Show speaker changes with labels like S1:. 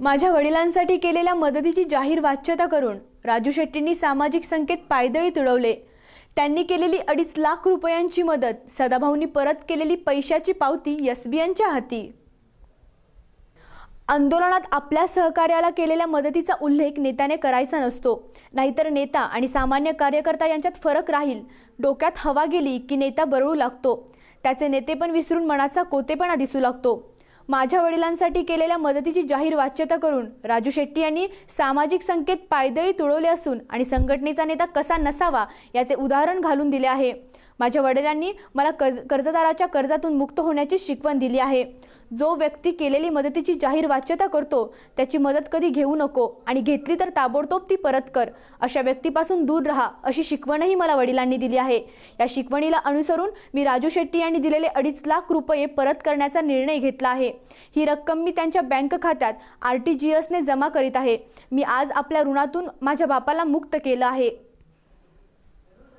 S1: माझ्या वडिलांसाठी केलेल्या मदतीची जाहीर वाच्यता करून राजू शेट्टींनी सामाजिक संकेत पायदळी तुडवले. त्यांनी केलेली अडीच लाख रुपयांची मदत सदाभाऊंनी परत केलेली पैशाची पावती एसबीएनच्या हाती. आंदोलनात आपल्या सहकार्याला केलेल्या मदतीचा उल्लेख नेत्याने करायचा नसतो. नाहीतर नेता आणि सामान्य कार्यकर्ता यांच्यात फरक राहील. डोक्यात हवा गेली की नेता बरळू लागतो. त्याचे नेतेपण विसरून मनाचा कोतेपणा दिसू लागतो. माझ्या वडिलांसाठी केलेल्या मदतीची जाहीर वाच्यता करून राजू शेट्टी यांनी सामाजिक संकेत पायदळी तुळवले असून आणि संघटनेचा नेता कसा नसावा याचे उदाहरण घालून दिले आहे. माझ्या वडिलांनी मला कर्ज कर्जदाराच्या कर्जातून मुक्त होण्याची शिकवण दिली आहे. जो व्यक्ती केलेली मदतीची जाहीर वाच्यता करतो त्याची मदत कधी घेऊ नको आणि घेतली तर ताबडतोब ती परत कर. अशा व्यक्तीपासून दूर राहा अशी शिकवणही मला वडिलांनी दिली आहे. या शिकवणीला अनुसरून मी राजू शेट्टी यांनी दिलेले अडीच लाख रुपये परत करण्याचा निर्णय घेतला आहे. ही रक्कम मी त्यांच्या बँक खात्यात आर टी जी एसने जमा करीत आहे. मी आज आपल्या ऋणातून माझ्या बापाला मुक्त केलं आहे.